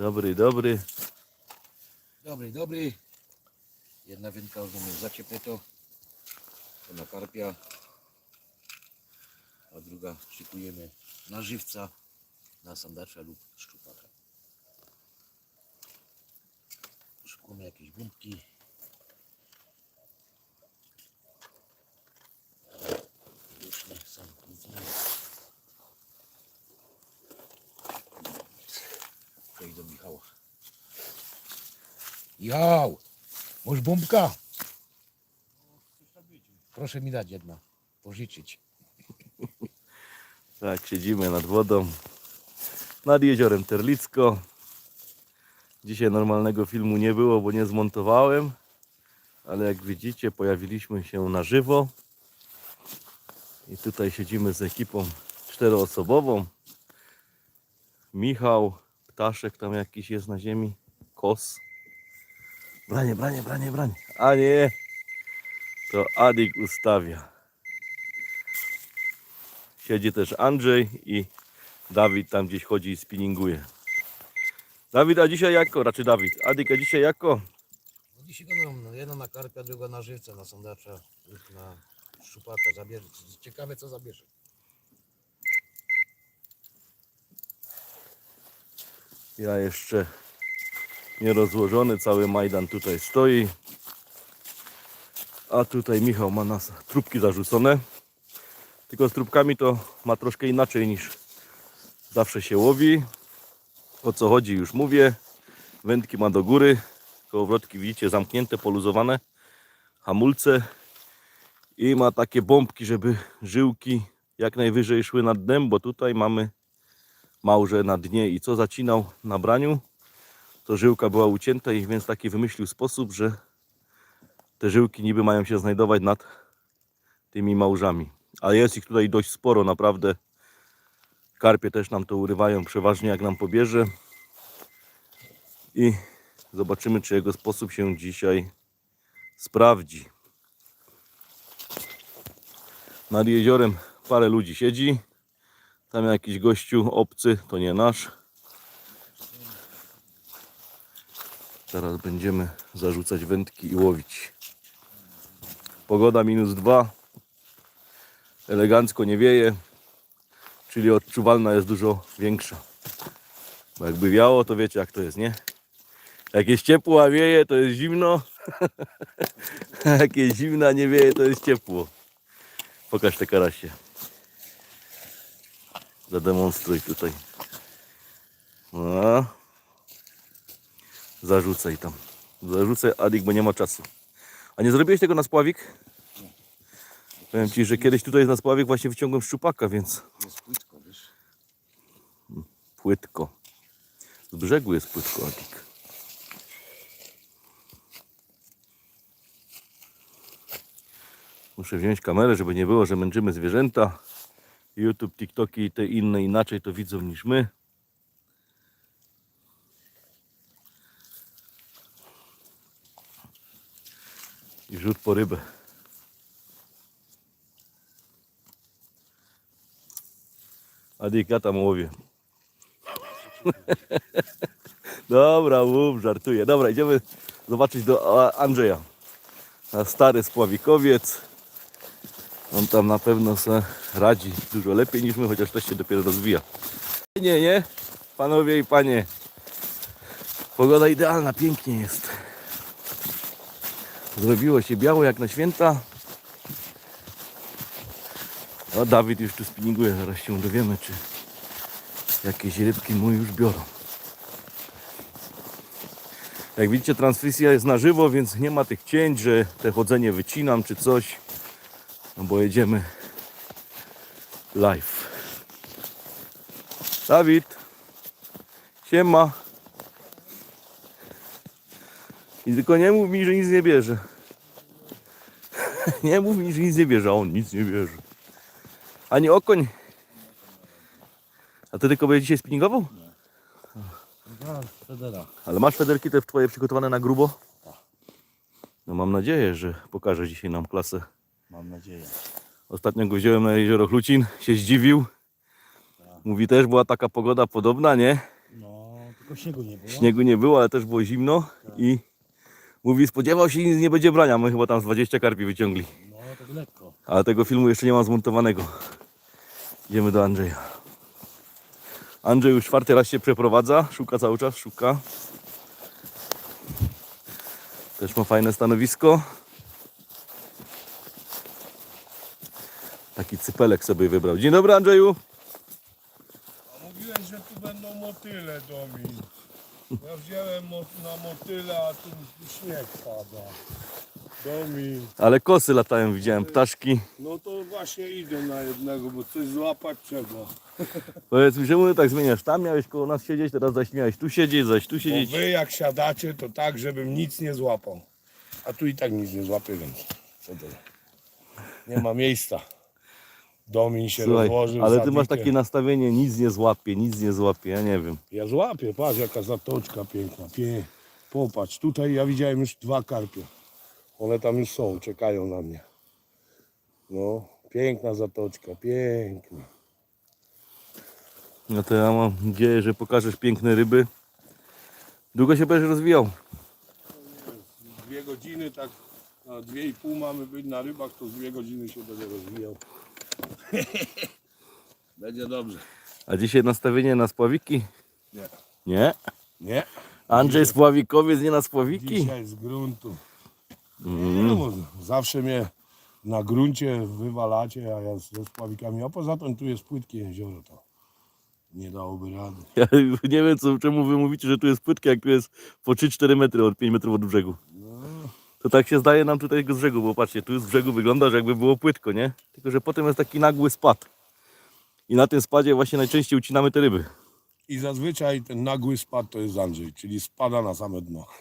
Dobry, dobry. Dobry, dobry. Jedna wędka już mamy zacieplę to. Na karpia. A druga szykujemy na żywca, na sandacza lub szczupaka. Szykujemy jakieś bombki. Już nie sam nic nie Przejdź do Michała. Jał! Masz bombka? Proszę mi dać jedna. Pożyczyć. Tak, siedzimy nad wodą. Nad jeziorem Terlicko. Dzisiaj normalnego filmu nie było, bo nie zmontowałem. Ale jak widzicie, pojawiliśmy się na żywo. I tutaj siedzimy z ekipą czteroosobową. Michał, ptaszek tam jakiś jest na ziemi. Kos. Branie, branie, branie, branie. A nie, to Adik ustawia. Siedzi też Andrzej i Dawid tam gdzieś chodzi i spinninguje. Dawid, a dzisiaj jako? Raczej Dawid. Adik, a dzisiaj jako? No dzisiaj mam jedna na karpia, druga na żywca, na sandacza, lub na szczupaka. Zabierze. Ciekawe co zabierze. Ja jeszcze nierozłożony, cały Majdan tutaj stoi. A tutaj Michał ma nas trubki zarzucone. Tylko z trubkami to ma troszkę inaczej niż zawsze się łowi. O co chodzi już mówię. Wędki ma do góry. Kołowrotki widzicie zamknięte, poluzowane. Hamulce. I ma takie bombki, żeby żyłki jak najwyżej szły nad dnem, bo tutaj mamy małże na dnie i co zacinał na braniu, to żyłka była ucięta i więc taki wymyślił sposób, że te żyłki niby mają się znajdować nad tymi małżami. A jest ich tutaj dość sporo, naprawdę. Karpie też nam to urywają przeważnie jak nam pobierze. I zobaczymy, czy jego sposób się dzisiaj sprawdzi. Nad jeziorem parę ludzi siedzi. Tam jakiś gościu obcy, to nie nasz. Teraz będziemy zarzucać wędki i łowić. Pogoda minus dwa. Elegancko nie wieje, czyli odczuwalna jest dużo większa. Bo jakby wiało, to wiecie jak to jest, nie? Jak jest ciepło, a wieje, to jest zimno. jak jest zimno, a nie wieje, to jest ciepło. Pokaż te karasie. Zademonstruj tutaj. No. Zarzucaj tam. Zarzucaj Adik, bo nie ma czasu. A nie zrobiłeś tego na spławik? Powiem Ci, że kiedyś tutaj na spławik właśnie wyciągłem szczupaka, więc Jest płytko, wiesz. płytko. Z brzegu jest płytko, Adik. Muszę wziąć kamerę, żeby nie było, że męczymy zwierzęta. YouTube, TikToki i te inne inaczej to widzą niż my. I rzut po rybę. Adik, ja tam. Dobra, mów, żartuję. Dobra, idziemy zobaczyć do Andrzeja. Stary spławikowiec. On tam na pewno se radzi dużo lepiej niż my, chociaż też się dopiero rozwija. Nie, nie, panowie i panie. Pogoda idealna, pięknie jest. Zrobiło się biało jak na święta. O, Dawid już tu spinninguje, zaraz się dowiemy, czy jakieś rybki mu już biorą. Jak widzicie, transmisja jest na żywo, więc nie ma tych cięć, że te chodzenie wycinam czy coś. No bo jedziemy live. Dawid. Siema. I tylko nie mów mi, że nic nie bierze. nie mów mi, że nic nie bierze, a on nic nie bierze. Ani okoń. A ty tylko będziesz dzisiaj spinningował? Ale masz federki te twoje przygotowane na grubo? No mam nadzieję, że pokażesz dzisiaj nam klasę. Mam nadzieję. Ostatnio go wziąłem na jezioro Chlucin, się zdziwił. Mówi też, była taka pogoda podobna, nie? No, tylko Tylko śniegu nie było. Śniegu nie było, ale też było zimno i mówi, spodziewał się, nic nie będzie brania. My chyba tam z 20 karpi wyciągli. No, tak lekko. Ale tego filmu jeszcze nie mam zmontowanego. Idziemy do Andrzeja. Andrzej już czwarty raz się przeprowadza, szuka cały czas, szuka. Też ma fajne stanowisko. Taki cypelek sobie wybrał. Dzień dobry Andrzeju. A mówiłeś, że tu będą motyle, Domin. Ja wziąłem na motyle, a tu śnieg pada. Domin. Ale kosy latają, widziałem ptaszki. No to właśnie idę na jednego, bo coś złapać trzeba. Powiedz mi, czemu ty tak zmieniasz? Tam miałeś koło nas siedzieć, teraz zaś miałeś tu siedzieć, zaś tu Bo siedzieć. wy jak siadacie, to tak, żebym nic nie złapał. A tu i tak nic nie złapię, więc co to? Nie ma miejsca. Domin się Słuchaj, rozłożył. ale ty masz takie nastawienie, nic nie złapie, nic nie złapie, ja nie wiem. Ja złapię, patrz jaka zatoczka piękna. Pie... Popatrz, tutaj ja widziałem już dwa karpie. One tam już są, czekają na mnie. No, piękna zatoczka, piękna. No to ja mam nadzieję, że pokażesz piękne ryby. Długo się będziesz rozwijał. Dwie godziny, tak i pół mamy być na rybach, to z dwie godziny się będę rozwijał. Będzie dobrze. A dzisiaj nastawienie na spławiki? Nie. Nie? Nie? Andrzej Spławikowiec, nie na spławiki? Dzisiaj z gruntu. Mm. No, bo zawsze mnie na gruncie wywalacie, a ja ze spławikami. A poza tym tu jest płytkie jezioro, to nie dałoby rady. Ja nie wiem, co, czemu wy mówicie, że tu jest płytkie, jak tu jest po 3-4 metry od 5 metrów od brzegu. To tak się zdaje nam tutaj z brzegu, bo patrzcie, tu z brzegu wygląda, że jakby było płytko, nie? Tylko, że potem jest taki nagły spad. I na tym spadzie właśnie najczęściej ucinamy te ryby. I zazwyczaj ten nagły spad to jest Andrzej, czyli spada na same dno.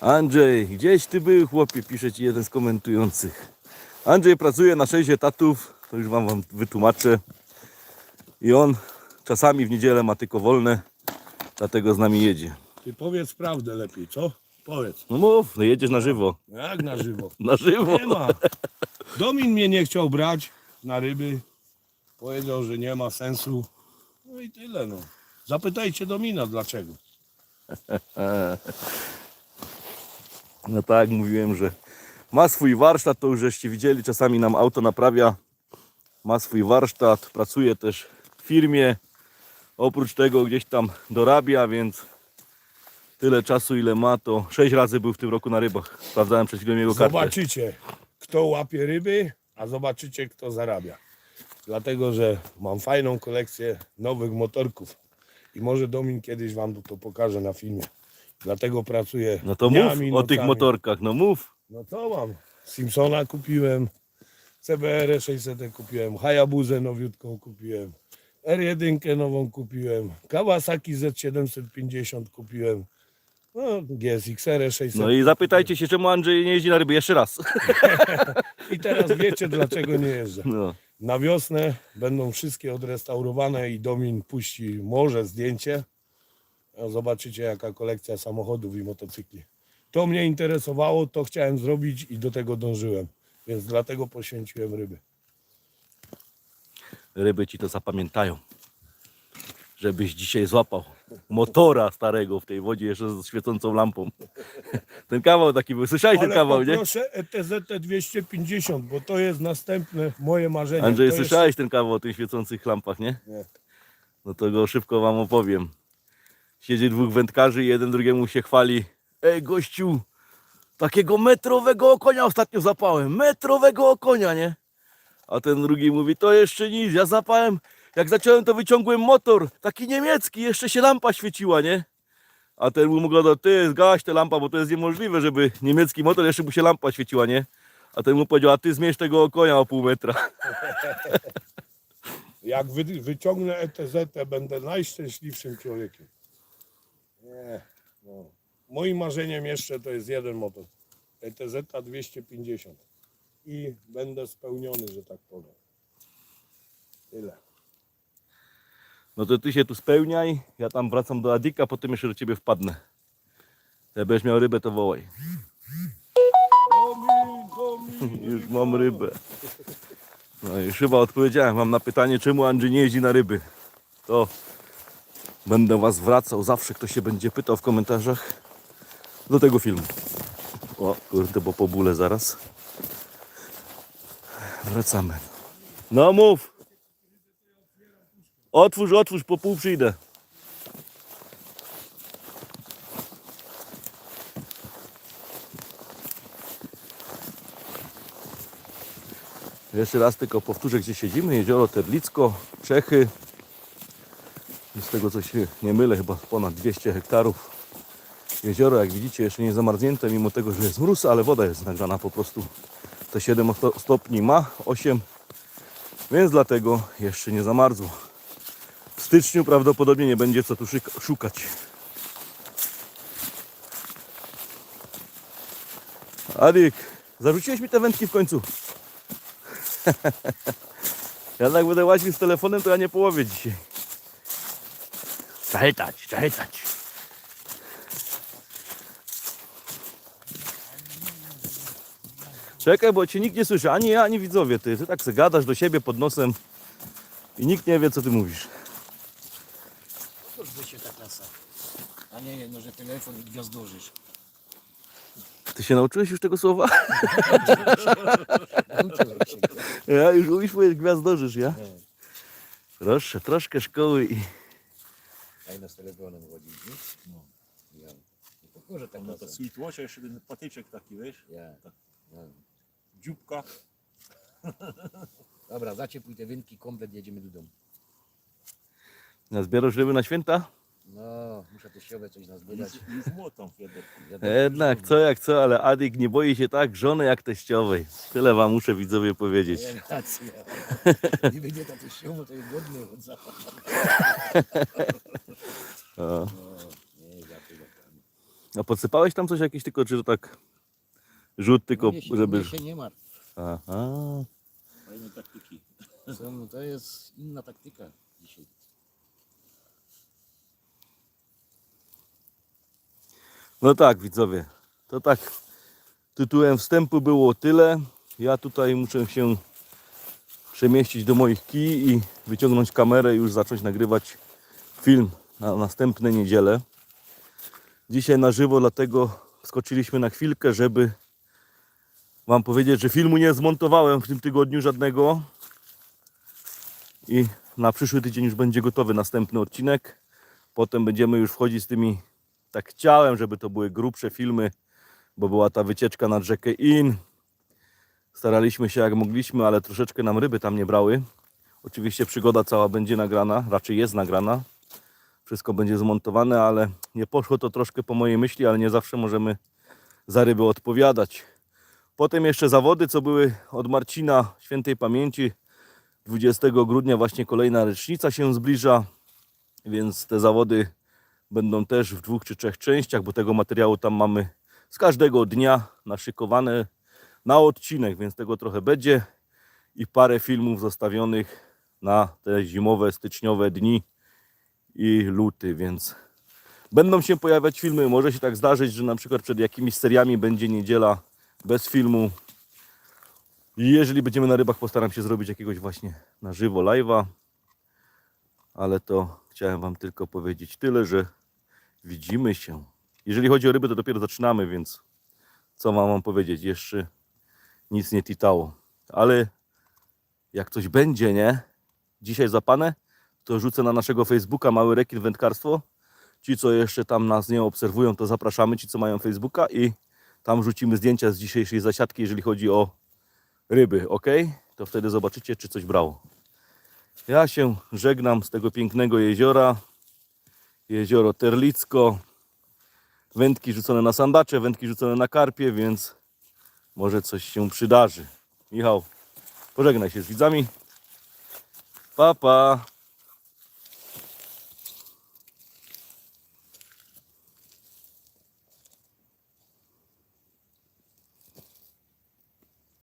Andrzej, gdzieś ty był, chłopie, pisze ci jeden z komentujących. Andrzej pracuje na 6 etatów, to już wam, wam wytłumaczę. I on czasami w niedzielę ma tylko wolne, dlatego z nami jedzie. Ty powiedz prawdę lepiej, co? Powiedz. No mów, no jedziesz na żywo. Jak na żywo? Na żywo. Nie ma. Domin mnie nie chciał brać na ryby. Powiedział, że nie ma sensu. No i tyle no. Zapytajcie Domina dlaczego. No tak, mówiłem, że ma swój warsztat, to już żeście widzieli, czasami nam auto naprawia. Ma swój warsztat, pracuje też w firmie. Oprócz tego gdzieś tam dorabia, więc tyle czasu ile ma, to 6 razy był w tym roku na rybach. Sprawdzałem przed chwilą jego kartę. Zobaczycie, kto łapie ryby, a zobaczycie, kto zarabia. Dlatego, że mam fajną kolekcję nowych motorków. I może Domin kiedyś wam to pokaże na filmie. Dlatego pracuję No to mów dniami, o tych motorkach, no mów. No to mam. Simpsona kupiłem, CBR 600 kupiłem, Hayabuzę nowiutką kupiłem, R1 nową kupiłem, Kawasaki Z750 kupiłem, no, GSX-R 600. No i zapytajcie się, czemu Andrzej nie jeździ na ryby jeszcze raz. I teraz wiecie, dlaczego nie jeżdżę. No. Na wiosnę będą wszystkie odrestaurowane i Domin puści może zdjęcie. Zobaczycie, jaka kolekcja samochodów i motocykli. To mnie interesowało, to chciałem zrobić i do tego dążyłem. Więc dlatego poświęciłem ryby. Ryby ci to zapamiętają. Żebyś dzisiaj złapał motora starego w tej wodzie jeszcze z świecącą lampą. Ten kawał taki był. Słyszałeś ten kawał, nie? poproszę E ETZ 250, bo to jest następne moje marzenie. Andrzej, to słyszałeś ten kawał o tych świecących lampach, nie? Nie. No to go szybko wam opowiem. Siedzi dwóch wędkarzy i jeden drugiemu się chwali. Ej, gościu, takiego metrowego okonia ostatnio zapałem. Metrowego okonia, nie? A ten drugi mówi, to jeszcze nic, ja zapałem, jak zacząłem to wyciągłem motor, taki niemiecki, jeszcze się lampa świeciła, nie? A ten mu gada, ty zgaś tę lampa, bo to jest niemożliwe, żeby niemiecki motor, jeszcze mu się lampa świeciła, nie? A ten mu powiedział, a ty zmierz tego okonia o pół metra. Jak wy, wyciągnę ETZ, będę najszczęśliwszym człowiekiem. Nie. No. Moim marzeniem jeszcze to jest jeden motor. ETZ 250. I będę spełniony, że tak powiem. Tyle. No to ty się tu spełniaj, ja tam wracam do Adika, potem jeszcze do ciebie wpadnę. Jak będziesz miał rybę, to wołaj. Już mam rybę. No i chyba odpowiedziałem wam na pytanie, czemu Andrzej nie jeździ na ryby. To Będę Was wracał zawsze, kto się będzie pytał w komentarzach do tego filmu. O kurde, bo po bóle zaraz. Wracamy. No mów. Otwórz, otwórz, po pół przyjdę. Jeszcze raz tylko powtórzę, gdzie siedzimy. Jezioro Terlicko, Czechy. Z tego co się nie mylę, chyba ponad 200 hektarów. Jezioro, jak widzicie, jeszcze nie zamarznięte, mimo tego, że jest mróz, ale woda jest nagrzana po prostu. Te 7 sto- stopni ma, 8, więc dlatego jeszcze nie zamarzło. W styczniu prawdopodobnie nie będzie co tu szukać. Adik, zarzuciłeś mi te wędki w końcu. ja tak będę łaził z telefonem, to ja nie połowię dzisiaj. Czechać, czechać. Czekaj, bo cię nikt nie słyszy, ani ja, ani widzowie. Ty, ty tak se gadasz do siebie pod nosem i nikt nie wie, co ty mówisz. Cóż by się ta klasa. A nie jedno, że telefon i gwiazdorzysz. Ty się nauczyłeś już tego słowa? Nauczyłem się. Ja już umiesz powiedzieć gwiazdorzysz, ja? Nie. Proszę, troszkę szkoły i... Fajno z telefonem chodzić, nie? No. Ja. Nie tak No to klasa. sweetwatcha, jeszcze jeden patyczek taki, wiesz, Ja. No. dzióbka. Dobra, zaciepuj te wędki, komplet jedziemy do domu. Zbierasz ryby na święta? No, muszę teściowe coś nazbierać. Już, młotą Fiedor. Jednak, co jak co, ale Adik nie boi się tak żony jak teściowej. Tyle wam muszę widzowie powiedzieć. Racja. Gdyby nie ta teściowa, to jest godny od zapachu. O. Nie, zapytam. A podsypałeś tam coś jakieś tylko, czy to tak rzut tylko, Mnie się, żeby... mnie się nie martw. Aha. Fajne taktyki. No to jest inna taktyka dzisiaj. No tak, widzowie. To tak tytułem wstępu było tyle. Ja tutaj muszę się przemieścić do moich kij i wyciągnąć kamerę i już zacząć nagrywać film na następne niedzielę. Dzisiaj na żywo, dlatego skoczyliśmy na chwilkę, żeby Wam powiedzieć, że filmu nie zmontowałem w tym tygodniu żadnego. I na przyszły tydzień już będzie gotowy następny odcinek. Potem będziemy już wchodzić z tymi tak chciałem, żeby to były grubsze filmy, bo była ta wycieczka nad rzekę In. Staraliśmy się jak mogliśmy, ale troszeczkę nam ryby tam nie brały. Oczywiście przygoda cała będzie nagrana, raczej jest nagrana. Wszystko będzie zmontowane, ale nie poszło to troszkę po mojej myśli, ale nie zawsze możemy za ryby odpowiadać. Potem jeszcze zawody, co były od Marcina świętej pamięci. 20 grudnia właśnie kolejna rocznica się zbliża, więc te zawody będą też w dwóch czy trzech częściach, bo tego materiału tam mamy z każdego dnia naszykowane na odcinek, więc tego trochę będzie i parę filmów zostawionych na te zimowe, styczniowe dni i luty, więc będą się pojawiać filmy. Może się tak zdarzyć, że na przykład przed jakimiś seriami będzie niedziela bez filmu. I jeżeli będziemy na rybach, postaram się zrobić jakiegoś właśnie na żywo live'a. Ale to chciałem Wam tylko powiedzieć tyle, że widzimy się. Jeżeli chodzi o ryby, to dopiero zaczynamy, więc co mam Wam powiedzieć? Jeszcze nic nie titało. Ale jak coś będzie, nie? Dzisiaj zapane, to rzucę na naszego Facebooka Mały Rekin Wędkarstwo. Ci, co jeszcze tam nas nie obserwują, to zapraszamy. Ci, co mają Facebooka i tam rzucimy zdjęcia z dzisiejszej zasiadki, jeżeli chodzi o ryby, ok? To wtedy zobaczycie, czy coś brało. Ja się żegnam z tego pięknego jeziora. Jezioro Terlicko. Wędki rzucone na sandacze, wędki rzucone na karpie, więc może coś się przydarzy. Michał, pożegnaj się z widzami. Pa, pa.